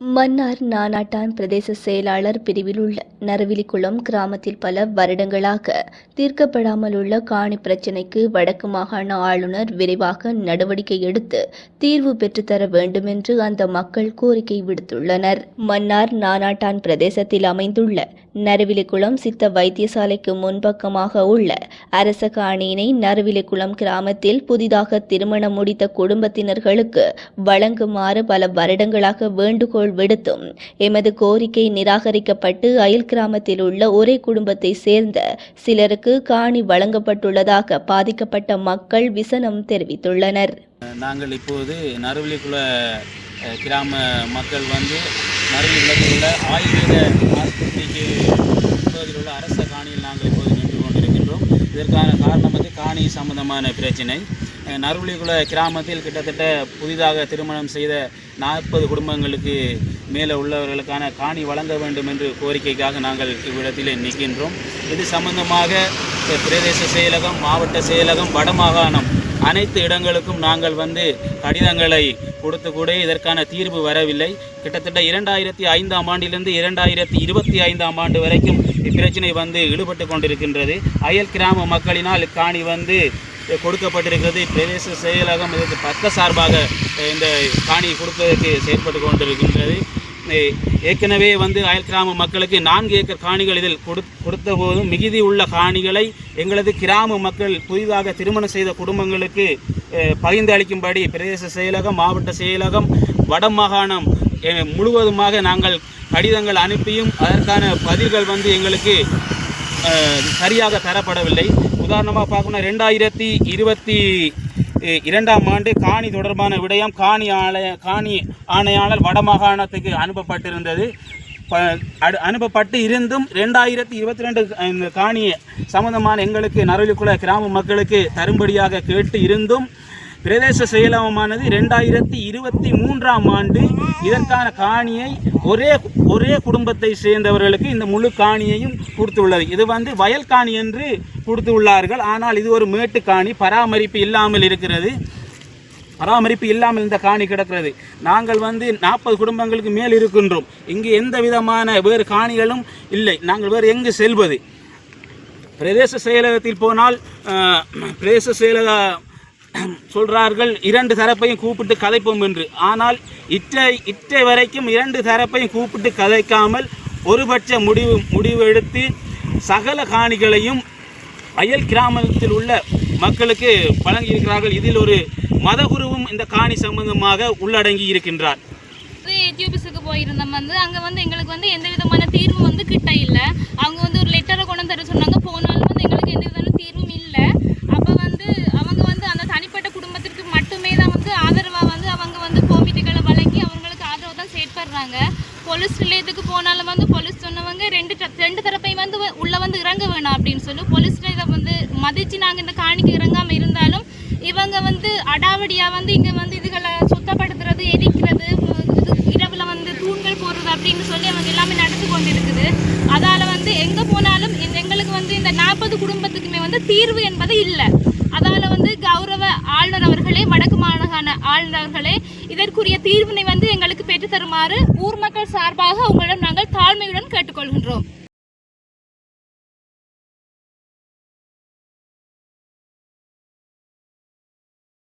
மன்னார் நானாட்டான் பிரதேச செயலாளர் பிரிவில் உள்ள நரவிலிக்குளம் கிராமத்தில் பல வருடங்களாக தீர்க்கப்படாமல் உள்ள காணி பிரச்சினைக்கு வடக்கு மாகாண ஆளுநர் விரைவாக நடவடிக்கை எடுத்து தீர்வு பெற்றுத்தர வேண்டும் என்று அந்த மக்கள் கோரிக்கை விடுத்துள்ளனர். மன்னார் நானாட்டான் பிரதேசத்தில் அமைந்துள்ள நரவிலிக்குளம் சித்த வைத்தியசாலைக்கு முன்பக்கமாக உள்ள அரச காணியினை நரவிலிக்குளம் கிராமத்தில் புதிதாக திருமணம் முடித்த குடும்பத்தினர்களுக்கு வழங்குமாறு பல வருடங்களாக வேண்டுகோள் விடுத்தும் எமது கோரிக்கை நிராகரிக்கப்பட்டு அயல் கிராமத்தில் உள்ள ஒரே குடும்பத்தை சேர்ந்த சிலருக்கு காணி வழங்கப்பட்டுள்ளதாக பாதிக்கப்பட்ட மக்கள் விசனம் தெரிவித்துள்ளனர். நாங்கள் இப்போது நறுவிலிக்குள்ள கிராம மக்கள் வந்து நறுவிலத்தில் உள்ள ஆயுர்வேத ஆஸ்பத்திரிக்கு உள்ள அரச காணியில் நாங்கள் இப்போது இதற்கான காரணம் வந்து காணி சம்பந்தமான பிரச்சினை. அஹ், கிராமத்தில் கிட்டத்தட்ட புதிதாக திருமணம் செய்த நாற்பது குடும்பங்களுக்கு மேலே உள்ளவர்களுக்கான காணி வழங்க வேண்டும் என்று கோரிக்கைக்காக நாங்கள் இவ்விடத்தில் நிற்கின்றோம். இது சம்பந்தமாக பிரதேச செயலகம் மாவட்ட செயலகம் வடமாகாணம் அனைத்து இடங்களுக்கும் நாங்கள் வந்து கடிதங்களை கொடுத்து கூட இதற்கான தீர்வு வரவில்லை. கிட்டத்தட்ட இரண்டாயிரத்தி ஐந்தாம் ஆண்டிலிருந்து இரண்டாயிரத்தி இருபத்தி ஐந்தாம் ஆண்டு வரைக்கும் இப்பிரச்சனை வந்து ஈடுபட்டு கொண்டிருக்கின்றது. அயல் கிராம மக்களினால் காணி வந்து கொடுக்கப்பட்டிருக்கிறது. பிரதேச செயலகம் இதற்கு பக்க சார்பாக இந்த காணி கொடுப்பதற்கு செயற்பட்டு கொண்டிருக்கின்றது. ஏற்கனவே வந்து அயல் கிராம மக்களுக்கு நான்கு ஏக்கர் காணிகள் இதில் கொடு கொடுத்த போதும் மிகுதி உள்ள காணிகளை எங்களது கிராம மக்கள் புதிதாக திருமணம் செய்த குடும்பங்களுக்கு பகிர்ந்து அளிக்கும்படி பிரதேச செயலகம் மாவட்ட செயலகம் வடமாகாணம் மாகாணம் முழுவதுமாக நாங்கள் கடிதங்கள் அனுப்பியும் அதற்கான பதில்கள் வந்து எங்களுக்கு சரியாக தரப்படவில்லை. உதாரணமாக பார்க்கணும்னா ரெண்டாயிரத்தி இருபத்தி இரண்டாம் ஆண்டு காணி தொடர்பான விடயம் காணி ஆலய காணி ஆணையாளர் வடமாகாணத்துக்கு அனுப்பப்பட்டிருந்தது. ப அனுப்பப்பட்டு இருந்தும் ரெண்டாயிரத்தி இருபத்தி ரெண்டு இந்த காணி சம்பந்தமான எங்களுக்கு நரவிக்குள கிராம மக்களுக்கு தரும்படியாக கேட்டு இருந்தும் பிரதேச செயலகமானது ரெண்டாயிரத்தி இருபத்தி மூன்றாம் ஆண்டு இதற்கான காணியை ஒரே ஒரே குடும்பத்தை சேர்ந்தவர்களுக்கு இந்த முழு காணியையும் கொடுத்துள்ளது. இது வந்து வயல் காணி என்று கொடுத்து உள்ளார்கள் ஆனால் இது ஒரு மேட்டு காணி. பராமரிப்பு இல்லாமல் இருக்கிறது. பராமரிப்பு இல்லாமல் இந்த காணி கிடக்கிறது. நாங்கள் வந்து நாற்பது குடும்பங்களுக்கு மேல் இருக்கின்றோம். இங்கு எந்த விதமான வேறு காணிகளும் இல்லை. நாங்கள் வேறு எங்கு செல்வது? பிரதேச செயலகத்தில் போனால் பிரதேச செயலக சொல்றார்கள் இரண்டு தரப்பையும் கூப்பிட்டு கதைப்போம் என்று. ஆனால் இற்றை இற்றை வரைக்கும் இரண்டு தரப்பையும் கூப்பிட்டு கதைக்காமல் ஒருபட்ச முடிவு முடிவு எடுத்து சகல காணிகளையும் அயல் கிராமத்தில் உள்ள மக்களுக்கு வழங்கியிருக்கிறார்கள். இதில் ஒரு மதகுருவும் இந்த காணி சம்பந்தமாக உள்ளடங்கி இருக்கின்றார். எத்தியோபிஸுக்கு போயிருந்தோம் வந்து அங்கே வந்து எங்களுக்கு வந்து எந்த விதமான தீர்வு வந்து கிட்ட இல்லை. அவங்க வந்து ஒரு லெட்டரை கொண்டு வந்து தர சொன்னாங்க போனாலும் வந்து எங்களுக்கு எந்த விதமான தீர்வும் இல்லை அப்போ வந்து அவங்க வந்து அந்த தனிப்பட்ட குடும்பத்திற்கு மட்டுமே தான் வந்து ஆதரவாக வந்து அவங்க வந்து கோமிட்டிகளை வழங்கி அவங்களுக்கு ஆதரவு தான் செயற்படுறாங்க போலீஸ் நிலையத்துக்கு போனாலும் வந்து போலீஸ் சொன்னவங்க ரெண்டு ரெண்டு தரப்பையும் வந்து உள்ளே வந்து இறங்க வேணாம் அப்படின்னு சொல்லி. போலீஸ் இதை வந்து மதித்து நாங்கள் இந்த காணிக்கு இறங்காமல் இருந்தாலும் இவங்க வந்து அடாவடியாக வந்து இங்கே வந்து இதுகளை சுத்தப்படுத்துறது எரிக்கிறது இரவில் வந்து தூண்கள் போடுறது அப்படின்னு சொல்லி அவங்க எல்லாமே நடந்து கொண்டு இருக்குது அதால் வந்து எங்கே போனாலும் இந்த- எங்களுக்கு வந்து இந்த நாற்பது குடும்பத்துக்குமே வந்து தீர்வு என்பது இல்லை. அதால் வந்து கௌரவ அவர்களே வடக்கு மாகாண ஆளுநர் அவர்களே இதற்குரிய தீர்வினை வந்து எங்களுக்கு பெற்று தருமாறு ஊர் மக்கள் சார்பாக உங்களிடம் நாங்கள் தாழ்மையுடன் கேட்டுக்கொள்கின்றோம்.